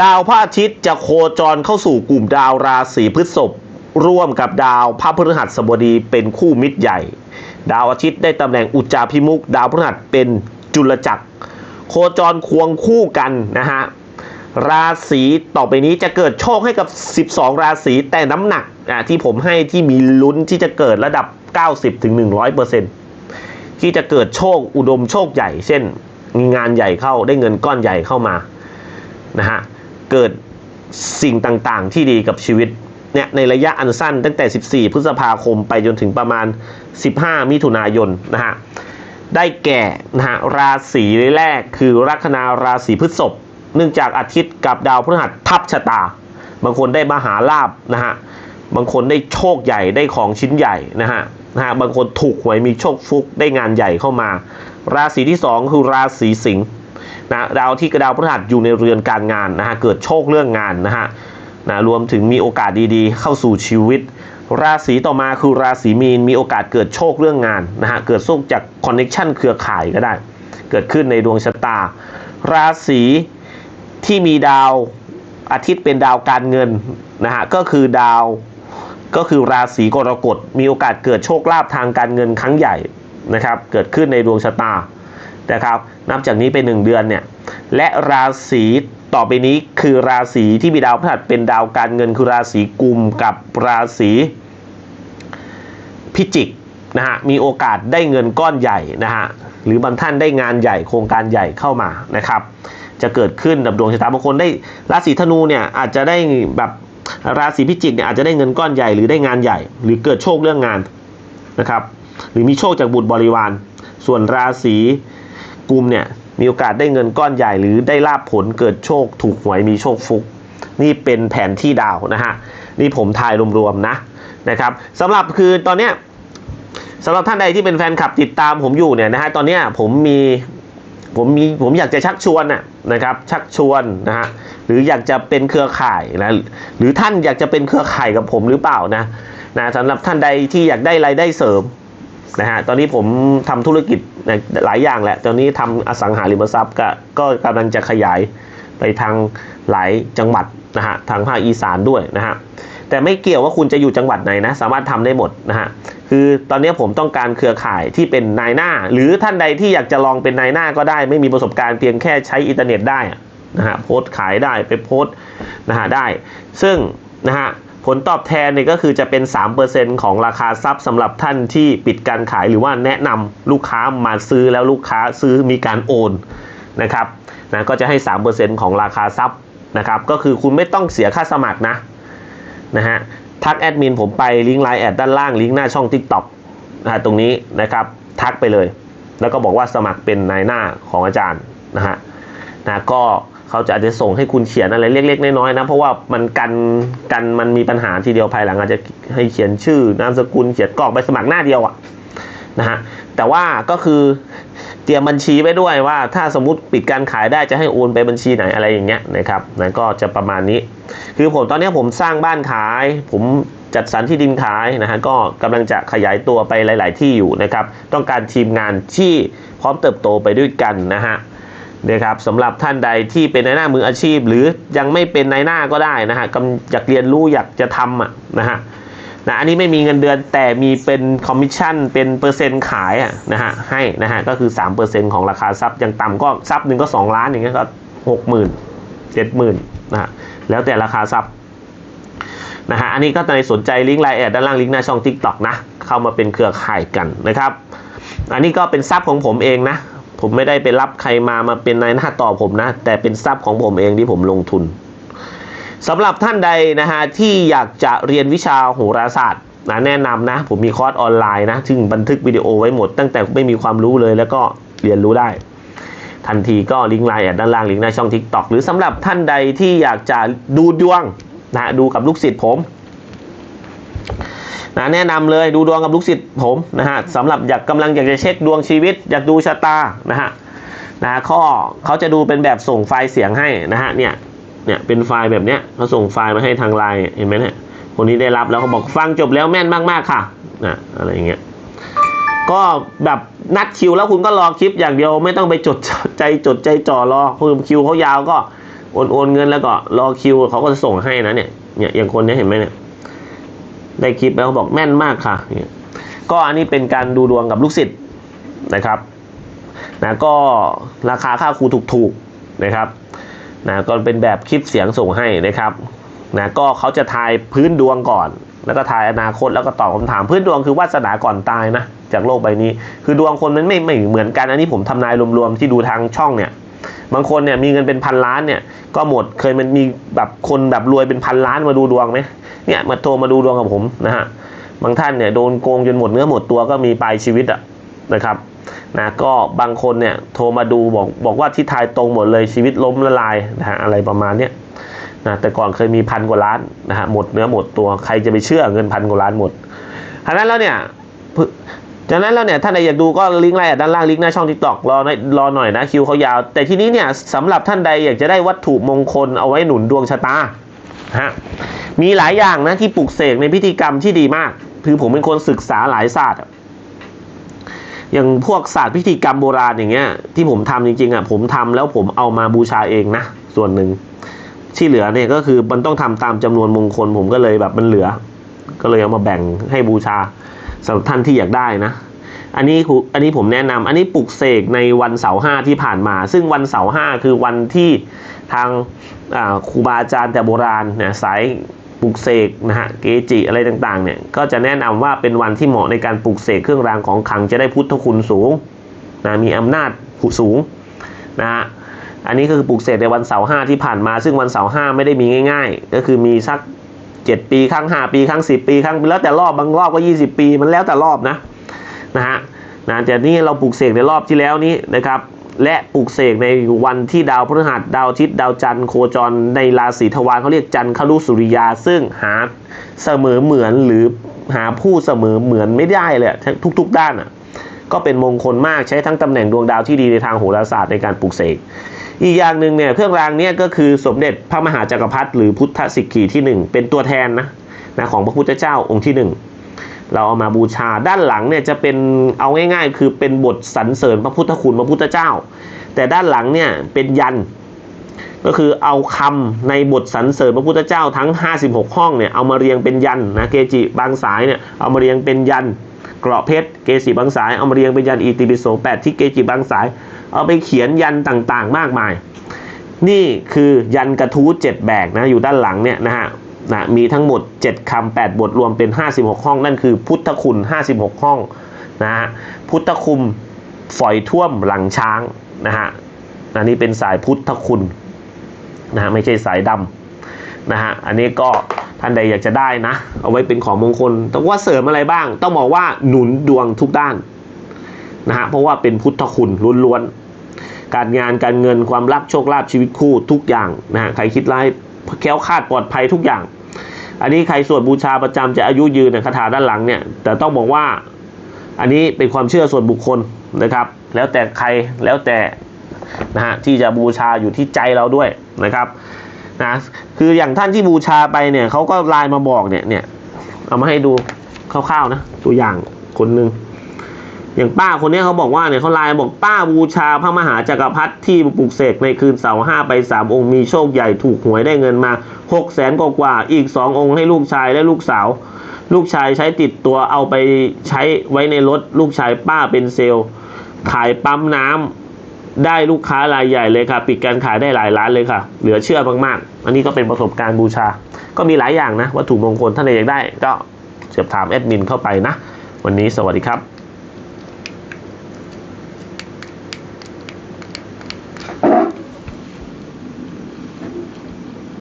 ดาวพระอาทิตย์จะโคจรเข้าสู่กลุ่มดาวราศีพฤษภร่วมกับดาวพระพฤหัสบดีเป็นคู่มิตรใหญ่ ดาวอาทิตย์ได้ตำแหน่งอุจจาพิมุก ดาวพฤหัสเป็นจุลจักร โคจรควงคู่กันนะฮะราศีต่อไปนี้จะเกิดโชคให้กับ 12 ราศีแต่น้ำหนักอะที่ผมให้ที่มีลุ้นที่จะเกิดระดับ 90-100%ที่จะเกิดโชคอุดมโชคใหญ่ เช่น มีงานใหญ่เข้าได้เงินก้อนใหญ่เข้ามานะฮะ เกิดสิ่งต่างๆ ที่ดีกับชีวิตเนี่ยในระยะอันสั้นตั้งแต่ 14 พฤษภาคมไปจนถึงประมาณ 15 มิถุนายนนะฮะได้แก่นะฮะราศีแรกคือลัคนาราศีพฤษภเนื่องจากอาทิตย์กับดาวพฤหัสทับชะตา บางคนได้มหาลาบนะฮะบางคนได้โชคใหญ่ได้ของชิ้นใหญ่นะฮะนะฮะบางคนถูกหวยมีโชคฟุกได้งานใหญ่เข้ามา ราศีที่สองคือราศีสิงห์ นะดาวที่กระดาวพฤหัสอยู่ในเรือนการงานนะฮะเกิดโชคเรื่องงานนะฮะนะรวมถึงมีโอกาสดีๆ เข้าสู่ชีวิต ราศีต่อมาคือราศีมีนมีโอกาสเกิดโชคเรื่องงานนะฮะเกิดโชคจากคอนเน็ชันเครือข่ายก็ได้ เกิดขึ้นในดวงชะตา ราศีที่มีดาวอาทิตย์เป็นดาวการเงินนะฮะก็คือดาวก็คือราศีกรกฎมีโอกาสเกิดโชคลาภทางการเงินครั้งใหญ่นะครับ เกิดขึ้นในดวงชะตานะครับ นับจากนี้ไปหนึ่งเดือนเนี่ย และราศีต่อไปนี้คือราศีที่มีดาวพฤหัสเป็นดาวการเงินคือราศีกุมกับราศีพิจิกนะฮะมีโอกาสได้เงินก้อนใหญ่นะฮะหรือบางท่านได้งานใหญ่โครงการใหญ่เข้ามานะครับ จะเกิดขึ้นกับดวงชะตาบางคนได้ราศีธนูเนี่ยอาจจะได้แบบราศีพิจิกเนี่ยอาจจะได้เงินก้อนใหญ่หรือได้งานใหญ่ หรือเกิดโชคเรื่องงานนะครับ หรือมีโชคจากบุตรบริวาร ส่วนราศีกุมเนี่ย มีโอกาสได้เงินก้อนใหญ่หรือได้ลาบผลเกิดโชคถูกหวยมีโชคฟุก นี่เป็นแผนที่ดาวนะฮะนี่ผมทายรวมๆนะนะครับสำหรับคือตอนเนี้ยสำหรับท่านใดที่เป็นแฟนคลับติดตามผมอยู่เนี่ยนะฮะตอนเนี้ยผมมีผมมีผมอยากจะชักชวนน่ะนะครับชักชวนนะฮะหรืออยากจะเป็นเครือข่ายนะหรือท่านอยากจะเป็นเครือข่ายกับผมหรือเปล่านะนะสำหรับท่านใดที่อยากได้รายได้เสริม นะฮะตอนนี้ผมทำธุรกิจหลายอย่างแหละ ตอนนี้ทำอสังหาริมทรัพย์ก็ก็กำลังจะขยายไปทางหลายจังหวัดนะฮะทางภาคอีสานด้วยนะฮะแต่ไม่เกี่ยวว่าคุณจะอยู่จังหวัดไหนนะ สามารถทำได้หมดนะฮะคือตอนนี้ผมต้องการเครือข่ายที่เป็นนายหน้า หรือท่านใดที่อยากจะลองเป็นนายหน้าก็ได้ ไม่มีประสบการณ์เพียงแค่ใช้อินเทอร์เน็ตได้นะฮะโพสต์ขายได้ไปโพสต์นะฮะได้ ซึ่งนะฮะ ผลตอบแทนเนี่ยก็คือจะเป็น 3%ของราคาทรัพย์สำหรับท่านที่ปิดการขายหรือว่าแนะนำลูกค้ามาซื้อแล้วลูกค้าซื้อมีการโอนนะครับนะก็จะให้ 3%ของราคาทรัพย์นะครับก็คือคุณไม่ต้องเสียค่าสมัครนะนะฮะทักแอดมินผมไปลิงก์ไลน์แอดด้านล่างลิงก์หน้าช่อง TikTok นะฮะตรงนี้นะครับทักไปเลย แล้วก็บอกว่าสมัครเป็นนายหน้าของอาจารย์นะฮะนะก็ เขาจะอาจจะส่งให้คุณเขียนอะไรเล็กๆน้อยๆนะเพราะว่ามันกันกันมันมีปัญหาทีเดียวภายหลังอาจจะให้เขียนชื่อนามสกุลเขียนกรอกใบสมัครหน้าเดียวอะนะฮะแต่ว่าก็คือเตรียมบัญชีไว้ด้วยว่า ถ้าสมมติปิดการขายได้จะให้โอนไปบัญชีไหนอะไรอย่างเงี้ยนะครับนั่นก็จะประมาณนี้ คือผมตอนนี้ผมสร้างบ้านขาย ผมจัดสรรที่ดินขายนะฮะก็กำลังจะขยายตัวไปหลาย ๆ ที่อยู่นะครับ ต้องการทีมงานที่พร้อมเติบโตไปด้วยกันนะฮะ นะครับสำหรับท่านใดที่เป็นนายหน้ามืออาชีพ หรือยังไม่เป็นนายหน้าก็ได้นะฮะกำอยากเรียนรู้อยากจะทำอะนะฮะนะอันนี้ไม่มีเงินเดือนแต่มีเป็นคอมมิชชั่นเป็นเปอร์เซ็นต์ขายอะนะฮะให้นะฮะก็คือ 3%ของราคาทรัพย์ยังต่ำก็ทรัพย์หนึ่งก็ 2 ล้านอย่างเงี้ยก็หกหมื่นเจ็ดหมื่นนะฮะแล้วแต่ราคาทรัพย์นะฮะอันนี้ก็ในสนใจลิงก์ไลน์แอดด้านล่างลิงก์หน้าช่อง TikTok นะ เข้ามาเป็นเครือข่ายกันนะครับ อันนี้ก็เป็นทรัพย์ของผมเองนะ ผมไม่ได้ไปรับใครมามาเป็นนายหน้าต่อผมนะ แต่เป็นทรัพย์ของผมเองที่ผมลงทุนสำหรับท่านใดนะฮะที่อยากจะเรียนวิชาโหราศาสตร์นะแนะนำนะ ผมมีคอร์สออนไลน์นะซึ่งบันทึกวิดีโอไว้หมด ตั้งแต่ไม่มีความรู้เลยแล้วก็เรียนรู้ได้ ทันทีก็ลิงก์ไลน์ด้านล่างลิงก์หน้าช่อง TikTok หรือสำหรับท่านใดที่อยากจะดูดวงนะดูกับลูกศิษย์ผม นะแนะนำเลยดูดวงกับลูกศิษย์ผมนะฮะสำหรับอยากกำลังอยากจะเช็คดวงชีวิต อยากดูชะตานะฮะนะข้อเขาจะดูเป็นแบบส่งไฟล์เสียงให้นะฮะเนี่ยเนี่ยเป็นไฟล์แบบเนี้ยเขาส่งไฟล์มาให้ทางไลน์เห็นไหมเนี่ยคนนี้ได้รับแล้วเขาบอกฟังจบแล้วแม่นมากๆค่ะนะอะไรอย่างเงี้ยก็แบบนัดคิวแล้วคุณก็รอคลิปอย่างเดียวไม่ต้องไปจดใจจดใจจ่อรอคือคิวเขายาวก็โอนโอนเงินแล้วก็รอคิวเขาก็จะส่งให้นะเนี่ยเนี่ยอย่างคนนี้เห็นไหมเนี่ย ได้คลิปแล้วเขาบอกแม่นมากค่ะเนี่ยก็อันนี้เป็นการดูดวงกับลูกศิษย์นะครับนะก็ราคาค่าครูถูกๆนะครับนะก็เป็นแบบคลิปเสียงส่งให้นะครับนะก็เขาจะทายพื้นดวงก่อน แล้วก็ทายอนาคตแล้วก็ตอบคำถามพื้นดวงคือวาสนาก่อนตายนะจากโลกใบนี้ คือดวงคนมันไม่ไม่เหมือนกันอันนี้ผมทำนายรวมๆที่ดูทางช่องเนี่ยบางคนเนี่ยมีเงินเป็นพันล้านเนี่ยก็หมดเคยมันมีแบบคนแบบรวยเป็นพันล้านมาดูดวงไหม เนี่ยมาโทรมาดูดวงกับผมนะฮะบางท่านเนี่ยโดนโกงจนหมดเนื้อหมดตัวก็มีปลายชีวิตอะนะครับนะก็บางคนเนี่ยโทรมาดูบอกบอกว่าที่ทายตรงหมดเลยชีวิตล้มละลายนะฮะอะไรประมาณเนี้ยนะแต่ก่อนเคยมีพันกว่าล้านนะฮะหมดเนื้อหมดตัวใครจะไปเชื่อเงินพันกว่าล้านหมดฉะนั้นแล้วเนี่ยจากนั้นแล้วเนี่ยท่านใดอยากดูก็ลิงก์ไลน์ด้านล่างลิงก์หน้าช่องทิกตอกรอหน่อยรอหน่อยนะคิวเขายาว แต่ทีนี้เนี่ยสำหรับท่านใดอยากจะได้วัตถุมงคลเอาไว้หนุนดวงชะตาฮะ มีหลายอย่างนะที่ปลุกเสกในพิธีกรรมที่ดีมาก คือผมเป็นคนศึกษาหลายศาสตร์อย่างพวกศาสตร์พิธีกรรมโบราณอย่างเงี้ย ที่ผมทำจริงๆอะผมทำแล้วผมเอามาบูชาเองนะส่วนหนึ่งที่เหลือเนี่ยก็คือมันต้องทำตามจำนวนมงคล ผมก็เลยแบบมันเหลือ ก็เลยเอามาแบ่งให้บูชาสำหรับท่านที่อยากได้นะอันนี้ครูอันนี้ผมแนะนำอันนี้ปลุกเสกในวันเสาร์ห้าที่ผ่านมา ซึ่งวันเสาร์ห้าคือวันที่ทางครูบาอาจารย์แต่โบราณเนี่ยสาย ปลุกเสกนะฮะเกจิอะไรต่างๆเนี่ยก็จะแนะนำว่าเป็นวันที่เหมาะในการปลุกเสกเครื่องรางของขลังจะได้พุทธคุณสูงนะมีอำนาจผู้สูงนะฮะอันนี้ก็คือปลุกเสกในวันเสาร์ห้าที่ผ่านมา ซึ่งวันเสาร์ห้าไม่ได้มีง่าย ๆ ก็คือมีสักเจ็ดปีครั้งห้าปีครั้งสิบปีครั้งแล้วแต่รอบบางรอบก็ยี่สิบปีมันแล้วแต่รอบนะนะฮะนะแต่นี่เราปลูกเสกในรอบที่แล้วนี้นะครับ และปลูกเสกในวันที่ดาวพฤหัสดาวอาทิตย์ดาวจันทร์โคจรในราศีทวารเขาเรียกจันทร์คลุสุริยา ซึ่งหาเสมอเหมือนหรือหาผู้เสมอเหมือนไม่ได้เลยทุก ๆ ด้านอะก็เป็นมงคลมากใช้ทั้งตำแหน่งดวงดาวที่ดีในทางโหราศาสตร์ในการปลูกเสกอีกอย่างหนึ่งเนี่ยเครื่องรางเนี่ยก็คือสมเด็จพระมหาจักรพรรดิหรือพุทธสิกขีที่หนึ่งเป็นตัวแทนนะนะของพระพุทธเจ้าองค์ที่หนึ่ง เราเอามาบูชาด้านหลังเนี่ยจะเป็นเอาง่าย ๆ คือเป็นบทสรรเสริญพระพุทธคุณพระพุทธเจ้า แต่ด้านหลังเนี่ยเป็นยัน ก็คือเอาคำในบทสรรเสริญพระพุทธเจ้าทั้ง 56 ห้องเนี่ยเอามาเรียงเป็นยันนะเกจิบางสายเนี่ยเอามาเรียงเป็นยันเกราะเพชรเกจิบางสายเอามาเรียงเป็นยันอิติปิโสแปดที่เกจิบางสาย เอาไปเขียนยันต่างๆ มากมาย นี่คือยันกระทู้เจ็ดแบกนะอยู่ด้านหลังเนี่ยนะฮะ นะมีทั้งหมด 7คำ8บทรวมเป็น 56 ห้อง นั่นคือพุทธคุณ 56 ห้องนะฮะพุทธคุณฝอยท่วมหลังช้างนะฮะอันนี้เป็นสายพุทธคุณนะฮะไม่ใช่สายดำนะฮะอันนี้ก็ท่านใดอยากจะได้นะ เอาไว้เป็นของมงคลต้องว่าเสริมอะไรบ้าง ต้องบอกว่าหนุนดวงทุกด้านนะฮะเพราะว่าเป็นพุทธคุณล้วนๆการงานการเงินความรักโชคลาภชีวิตคู่ทุกอย่างนะฮะใครคิดร้าย แคล้วคลาดปลอดภัยทุกอย่าง อันนี้ใครสวดบูชาประจำจะอายุยืนเนี่ยคาถาด้านหลังเนี่ย แต่ต้องบอกว่าอันนี้เป็นความเชื่อส่วนบุคคลนะครับ แล้วแต่ใครแล้วแต่นะฮะที่จะบูชาอยู่ที่ใจเราด้วยนะครับนะคืออย่างท่านที่บูชาไปเนี่ยเขาก็ไลน์มาบอกเนี่ยเนี่ยเอามาให้ดูคร่าวๆนะตัวอย่างคนหนึ่ง อย่างป้าคนนี้เขาบอกว่าเนี่ยเขาไลน์บอกป้าบูชาพระมหาจักรพรรดิที่ปลุกเสกในคืนเสาร์ห้าไปสามองค์มีโชคใหญ่ถูกหวยได้เงินมาหกแสนกว่าอีกสององค์ให้ลูกชายและลูกสาว ลูกชายใช้ติดตัวเอาไปใช้ไว้ในรถ ลูกชายป้าเป็นเซลล์ ขายปั๊มน้ำได้ลูกค้ารายใหญ่เลยค่ะ ปิดการขายได้หลายล้านเลยค่ะ เหลือเชื่อมากๆ อันนี้ก็เป็นประสบการณ์บูชา ก็มีหลายอย่างนะ วัตถุมงคลท่านใดอยากได้ก็เสียบถามแอดมินเข้าไปนะ วันนี้สวัสดีครับ